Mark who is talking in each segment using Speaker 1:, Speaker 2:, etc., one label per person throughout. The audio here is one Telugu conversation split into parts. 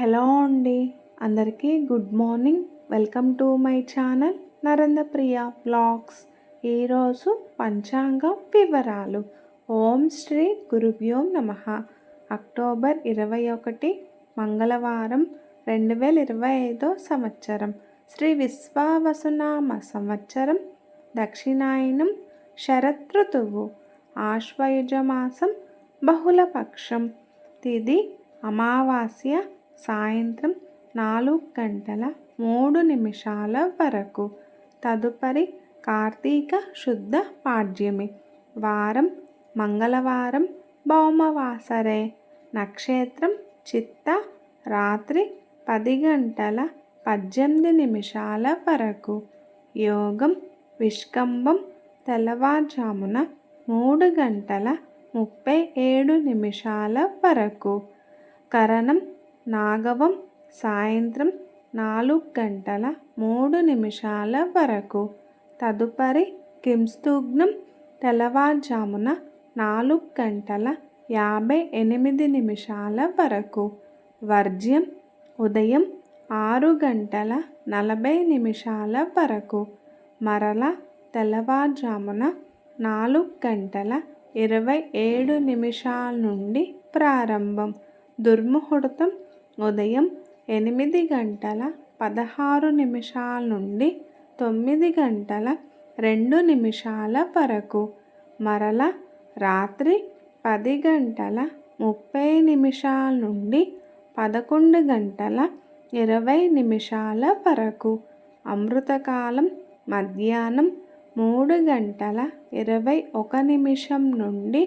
Speaker 1: హలో అండి. అందరికీ good morning. Welcome to my channel Narendrapriya vlogs. ఈరోజు పంచాంగం వివరాలు. ఓం శ్రీ గురుభ్యో నమ. అక్టోబర్ ఇరవై ఒకటి మంగళవారం రెండు వేల ఇరవై ఐదో సంవత్సరం. శ్రీ విశ్వావసునామ సంవత్సరం దక్షిణాయనం శరతృతువు ఆశ్వయుజమాసం బహుళపక్షం. తిది అమావాస్య సాయంత్రం నాలుగు గంటల మూడు నిమిషాల వరకు. తదుపరి కార్తీక శుద్ధ పాడ్యమి. వారం మంగళవారం భౌమవాసరే. నక్షత్రం చిత్త. రాత్రి పది గంటల పద్దెనిమిది నిమిషాల వరకు. యోగం విష్కంభం తెల్లవారుజామున మూడు గంటల ముప్పై ఏడు నిమిషాల వరకు. కరణం నాగవం సాయంత్రం నాలుగు గంటల మూడు నిమిషాల వరకు. తదుపరి కింస్తుగ్నం తెల్లవారుజామున నాలుగు గంటల యాభై ఎనిమిది నిమిషాల వరకు. వర్జ్యం ఉదయం ఆరు గంటల నలభై నిమిషాల వరకు. మరల తెల్లవారుజామున నాలుగు గంటల ఇరవై ఏడు నిమిషాల నుండి ప్రారంభం. దుర్ముహూర్తం ఉదయం ఎనిమిది గంటల పదహారు నిమిషాల నుండి తొమ్మిది గంటల రెండు నిమిషాల వరకు మరల రాత్రి పది గంటల ముప్పై నిమిషాల నుండి పదకొండు గంటల ఇరవై నిమిషాల వరకు అమృతకాలం మధ్యాహ్నం మూడు గంటల ఇరవై ఒక నిమిషం నుండి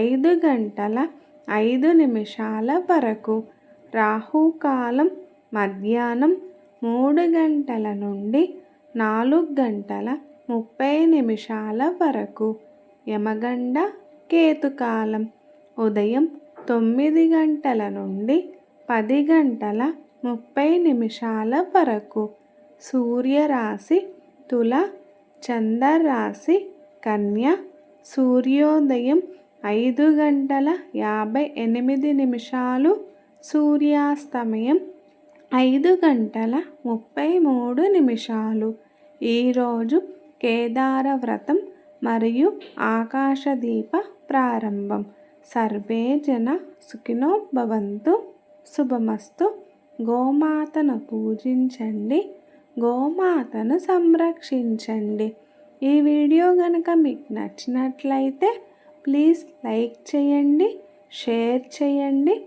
Speaker 1: ఐదు గంటల ఐదు నిమిషాల వరకు రాహుకాలం మధ్యాహ్నం మూడు గంటల నుండి నాలుగు గంటల ముప్పై నిమిషాల వరకు. యమగండ కేతుకాలం ఉదయం తొమ్మిది గంటల నుండి పది గంటల ముప్పై నిమిషాల వరకు. సూర్యరాశి తుల చంద్రరాశి కన్య సూర్యోదయం ఐదు గంటల యాభై ఎనిమిది నిమిషాలు సూర్యాస్తమయం ఐదు గంటల ముప్పై మూడు నిమిషాలు. ఈరోజు కేదార వ్రతం మరియు ఆకాశదీప ప్రారంభం. సర్వే జన సుఖినో భవంతు. శుభమస్తు. గోమాతను పూజించండి. గోమాతను సంరక్షించండి. ఈ వీడియో కనుక మీకు నచ్చినట్లయితే ప్లీజ్ లైక్ చేయండి షేర్ చేయండి.